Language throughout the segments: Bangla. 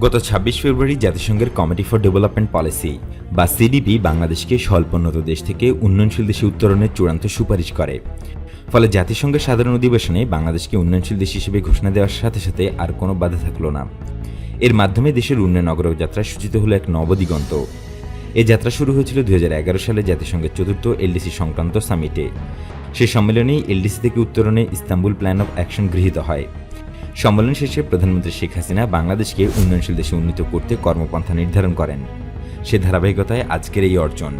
গত ছাব্বিশ ফেব্রুয়ারি জাতিসংঘের কমিটি ফর ডেভেলপমেন্ট পলিসি, বা সিডিপি, বাংলাদেশকে স্বল্পোন্নত দেশ থেকে উন্নয়নশীল দেশে উত্তরণের চূড়ান্ত সুপারিশ করে। ফলে জাতিসংঘের সাধারণ অধিবেশনে বাংলাদেশকে উন্নয়নশীল দেশ হিসেবে ঘোষণা দেওয়ার সাথে সাথে আর কোনো বাধা থাকল না। এর মাধ্যমে দেশের উন্নয়ন অগ্রযাত্রা সূচিত হলো এক নবদিগন্ত। এ যাত্রা শুরু হয়েছিল দুই হাজার এগারো সালে জাতিসংঘের চতুর্থ এলডিসি সংক্রান্ত সামিটে। সেই সম্মেলনেই এলডিসি থেকে উত্তরণে ইস্তাম্বুল প্ল্যান অফ অ্যাকশন গৃহীত হয়। সম্মেলন শেষে প্রধানমন্ত্রী শেখ হাসিনা বাংলাদেশকে উন্নয়নশীল দেশে উন্নীত করতে কর্মপন্থা নির্ধারণ করেন। সে ধারাবাহিকতায় আজকের এই অর্জন।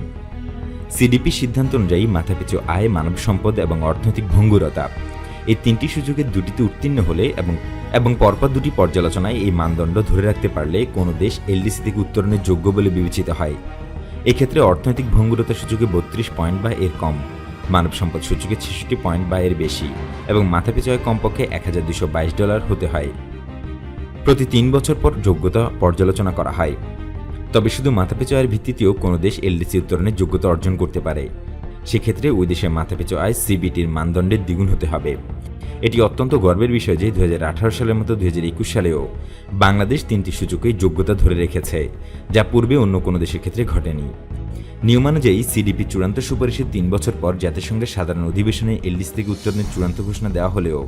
সিডিপি সিদ্ধান্ত অনুযায়ী মাথাপিছু আয়, মানব সম্পদ এবং অর্থনৈতিক ভঙ্গুরতা এই তিনটি সুযোগের দুটিতে উত্তীর্ণ হলে এবং এবং পরপর দুটি পর্যালোচনায় এই মানদণ্ড ধরে রাখতে পারলে কোনো দেশ এলডিসি থেকে উত্তরণের যোগ্য বলে বিবেচিত হয়। এক্ষেত্রে অর্থনৈতিক ভঙ্গুরতা সূচকে বত্রিশ পয়েন্ট বা এর কম। মানব সম্পদ সূচকে ছেষট্টি পয়েন্ট বা এর বেশি এবং মাথাপিছু কমপক্ষে এক হাজার দুশো বাইশ ডলার হতে হয়। প্রতি তিন বছর পর যোগ্যতা পর্যালোচনা করা হয়। তবে শুধু মাথাপিছু ভিত্তিতেও কোনো দেশ এলডিসি উত্তরণের যোগ্যতা অর্জন করতে পারে। সেক্ষেত্রে ওই দেশের মাথাপিছু আয় সিবিটির মানদণ্ডের দ্বিগুণ হতে হবে। এটি অত্যন্ত গর্বের বিষয় যে দু হাজার আঠারো সালের মতো দু হাজার একুশ সালেও বাংলাদেশ তিনটি সূচকেই যোগ্যতা ধরে রেখেছে, যা পূর্বে অন্য কোনো দেশের ক্ষেত্রে ঘটেনি। নিয়মানুযায়ী সিডিপি চূড়ান্ত সুপারিশের তিন বছর পর জাতিসংঘের সাধারণ অধিবেশনে এলডিসি থেকে উত্তরণের চূড়ান্ত ঘোষণা দেওয়া হলেও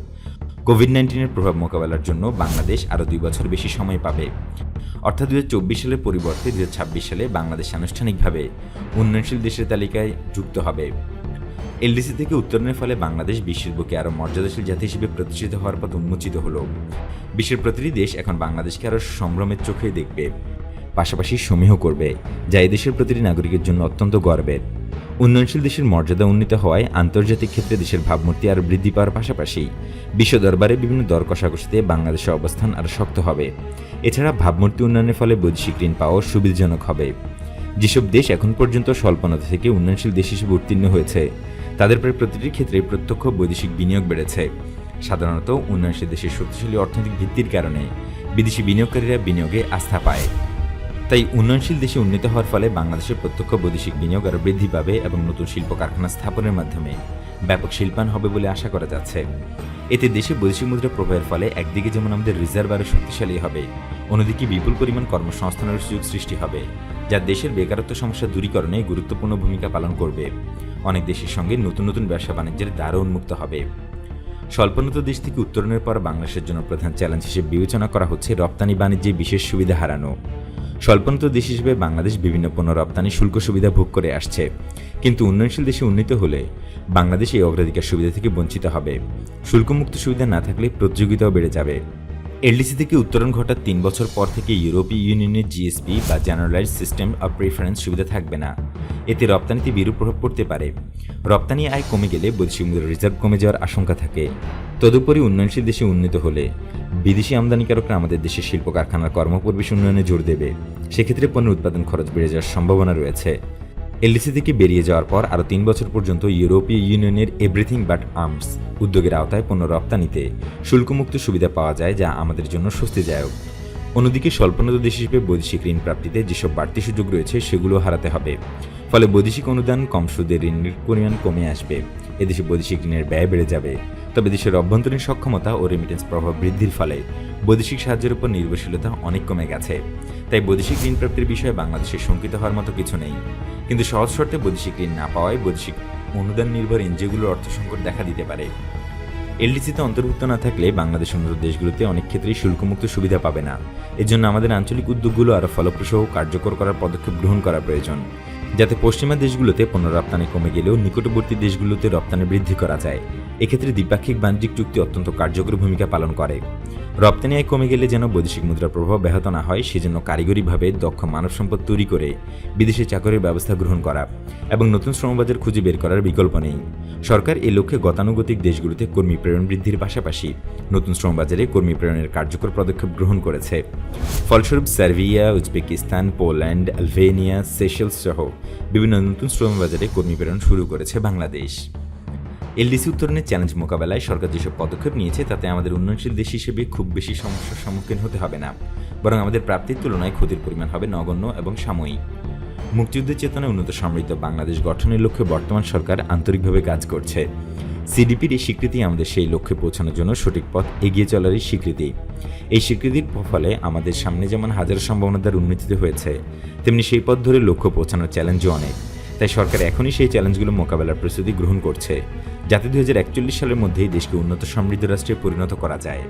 কোভিড নাইন্টিনের প্রভাব মোকাবেলার জন্য বাংলাদেশ আরও দুই বছর বেশি সময় পাবে। অর্থাৎ দুই হাজার চব্বিশ সালের পরিবর্তে দুই হাজার ছাব্বিশ সালে বাংলাদেশ আনুষ্ঠানিকভাবে উন্নয়নশীল দেশের তালিকায় যুক্ত হবে। এলডিসি থেকে উত্তরণের ফলে বাংলাদেশ বিশ্বের বুকে আরও মর্যাদাশীল জাতি হিসেবে প্রতিষ্ঠিত হওয়ার পথ উন্মোচিত হলো। বিশ্বের প্রতিটি দেশ এখন বাংলাদেশকে আরও সম্ভ্রমের চোখে দেখবে। পাশাপাশি সমীহ করবে, যা এদেশের প্রতিটি নাগরিকের জন্য অত্যন্ত গর্বের। উন্নয়নশীল দেশের মর্যাদা উন্নীত হওয়ায় আন্তর্জাতিক ক্ষেত্রে দেশের ভাবমূর্তি আরও বৃদ্ধি পাওয়ার পাশাপাশি বিশ্ব দরবারে বিভিন্ন দর কষাকষিতে বাংলাদেশের অবস্থান আরও শক্ত হবে। এছাড়া ভাবমূর্তি উন্নয়নের ফলে বৈদেশিক ঋণ পাওয়া সুবিধাজনক হবে। যেসব দেশ এখন পর্যন্ত স্বল্পনতা থেকে উন্নয়নশীল দেশ হিসেবে উত্তীর্ণ হয়েছে, তাদের প্রায় প্রতিটি ক্ষেত্রে প্রত্যক্ষ বৈদেশিক বিনিয়োগ বেড়েছে। সাধারণত উন্নয়নশীল দেশের শক্তিশালী অর্থনৈতিক ভিত্তির কারণে বিদেশি বিনিয়োগকারীরা বিনিয়োগে আস্থা পায়। তাই উন্নয়নশীল দেশে উন্নীত হওয়ার ফলে বাংলাদেশের প্রত্যক্ষ বৈদেশিক বিনিয়োগ আরও বৃদ্ধি পাবে এবং নতুন শিল্প কারখানা স্থাপনের মাধ্যমে ব্যাপক শিল্পায়ন হবে বলে আশা করা যাচ্ছে। এতে দেশে বৈদেশিক মুদ্রা প্রবাহের ফলে একদিকে যেমন আমাদের রিজার্ভ আরও শক্তিশালী হবে, অন্যদিকে বিপুল পরিমাণ কর্মসংস্থানের সুযোগ সৃষ্টি হবে, যা দেশের বেকারত্ব সমস্যা দূরীকরণে গুরুত্বপূর্ণ ভূমিকা পালন করবে। অনেক দেশের সঙ্গে নতুন নতুন ব্যবসা বাণিজ্যের দ্বারও উন্মুক্ত হবে। স্বল্পোন্নত দেশ থেকে উত্তরণের পর বাংলাদেশের জন্য প্রধান চ্যালেঞ্জ হিসেবে বিবেচনা করা হচ্ছে রপ্তানি বাণিজ্যে বিশেষ সুবিধা হারানো। স্বল্পোন্নত দেশ হিসেবে বাংলাদেশ বিভিন্ন পণ্য রপ্তানি শুল্ক সুবিধা ভোগ করে আসছে। কিন্তু উন্নয়নশীল দেশে উন্নীত হলে বাংলাদেশ এই অগ্রাধিকার সুবিধা থেকে বঞ্চিত হবে। শুল্কমুক্ত সুবিধা না থাকলে প্রতিযোগিতাও বেড়ে যাবে। এলডিসি থেকে উত্তরণ ঘটার তিন বছর পর থেকে ইউরোপীয় ইউনিয়নের জিএসপি বা জেনারেলাইজ সিস্টেম অফ প্রেফারেন্স সুবিধা থাকবে না। এতে রপ্তানিতে বিরূপ প্রভাব পড়তে পারে। রপ্তানি আয় কমে গেলে বৈদেশিক মুদ্রার রিজার্ভ কমে যাওয়ার আশঙ্কা থাকে। তদুপরি উন্নয়নশীল দেশে উন্নীত হলে বিদেশি আমদানিকারকরা আমাদের দেশের শিল্প কারখানার কর্মপরিবেশ উন্নয়নে জোর দেবে। সেক্ষেত্রে পণ্যের উৎপাদন খরচ বেড়ে যাওয়ার সম্ভাবনা রয়েছে। এলডিসি থেকে বেরিয়ে যাওয়ার পর আরও তিন বছর পর্যন্ত ইউরোপীয় ইউনিয়নের এভরিথিং বাট আর্মস উদ্যোগের আওতায় পণ্য রপ্তানিতে শুল্কমুক্ত সুবিধা পাওয়া যায় যা আমাদের জন্য স্বস্তিদায়ক। অন্যদিকে স্বল্পোন্নত দেশ হিসেবে বৈদেশিক ঋণ প্রাপ্তিতে যেসব বাড়তি সুযোগ রয়েছে সেগুলো হারাতে হবে। ফলে বৈদেশিক অনুদান কম সুদে ঋণের পরিমাণ কমে আসবে। এদেশে বৈদেশিক ঋণের ব্যয় বেড়ে যাবে। তবে দেশের অভ্যন্তরীণ সক্ষমতা ও রেমিটেন্স প্রভাব বৃদ্ধির ফলে বৈদেশিক সাহায্যের উপর নির্ভরশীলতা অনেক কমে গেছে। তাই বৈদেশিক ঋণ প্রাপ্তির বিষয়ে বাংলাদেশের শঙ্কিত হওয়ার মতো কিছু নেই। কিন্তু সহজ শর্তে বৈদেশিক ঋণ না পাওয়ায় বৈদেশিক অনুদান নির্ভর এনজিওগুলোর অর্থ সংকট দেখা দিতে পারে। এলডিসিতে অন্তর্ভুক্ত না থাকলে বাংলাদেশ উন্নত দেশগুলোতে অনেক ক্ষেত্রেই শুল্কমুক্ত সুবিধা পাবে না। এজন্য আমাদের আঞ্চলিক উদ্যোগগুলো আরও ফলপ্রসূ কার্যকর করার পদক্ষেপ গ্রহণ করা প্রয়োজন। যাতে পশ্চিমা দেশগুলোতে পণ্য রপ্তানি কমে গেলেও নিকটবর্তী দেশগুলোতে রপ্তানি বৃদ্ধি করা যায়। এক্ষেত্রে দ্বিপাক্ষিক বাণিজ্যিক চুক্তি অত্যন্ত কার্যকর ভূমিকা পালন করে। রপ্তানি আয় কমে গেলে যেন বৈদেশিক মুদ্রার প্রভাব ব্যাহত না হয়, সেজন্য কারিগরিভাবে দক্ষ মানব সম্পদ তৈরি করে বিদেশে চাকরির ব্যবস্থা গ্রহণ করা এবং নতুন শ্রমবাজার খুঁজে বের করার বিকল্প নেই। সরকার এ লক্ষ্যে গতানুগতিক দেশগুলোতে কর্মী প্রেরণ বৃদ্ধির পাশাপাশি নতুন শ্রমবাজারে কর্মী প্রেরণের কার্যকর পদক্ষেপ গ্রহণ করেছে। ফলস্বরূপ Serbia, Uzbekistan, Poland Albania Seychelles সহ বিভিন্ন নতুন শ্রমবাজারে কর্মী প্রেরণ শুরু করেছে বাংলাদেশ। এলডিসি উত্তরণের চ্যালেঞ্জ মোকাবেলায় সরকার যেসব পদক্ষেপ নিয়েছে, তাতে আমাদের উন্নয়নশীল দেশ হিসেবে খুব বেশি সমস্যার সম্মুখীন হতে হবে না। বরং আমাদের প্রাপ্তির তুলনায় ক্ষতির পরিমাণ হবে নগণ্য এবং সাময়িক। মুক্তিযুদ্ধের চেতনায় উন্নত সমৃদ্ধ বাংলাদেশ গঠনের লক্ষ্যে বর্তমান সরকার আন্তরিকভাবে কাজ করছে। সিডিপির এই স্বীকৃতি আমাদের সেই লক্ষ্যে পৌঁছানোর জন্য সঠিক পথ এগিয়ে চলারই স্বীকৃতি। এই স্বীকৃতির ফলে আমাদের সামনে যেমন হাজারো সম্ভাবনার উন্নতিতে হয়েছে, তেমনি সেই পথ ধরে লক্ষ্য পৌঁছানোর চ্যালেঞ্জও অনেক। তাই সরকার এখনই সেই চ্যালেঞ্জগুলো মোকাবেলার প্রস্তুতি গ্রহণ করছে, যাতে দু হাজার একচল্লিশ সালের মধ্যেই দেশকে উন্নত সমৃদ্ধ রাষ্ট্রে পরিণত করা যায়।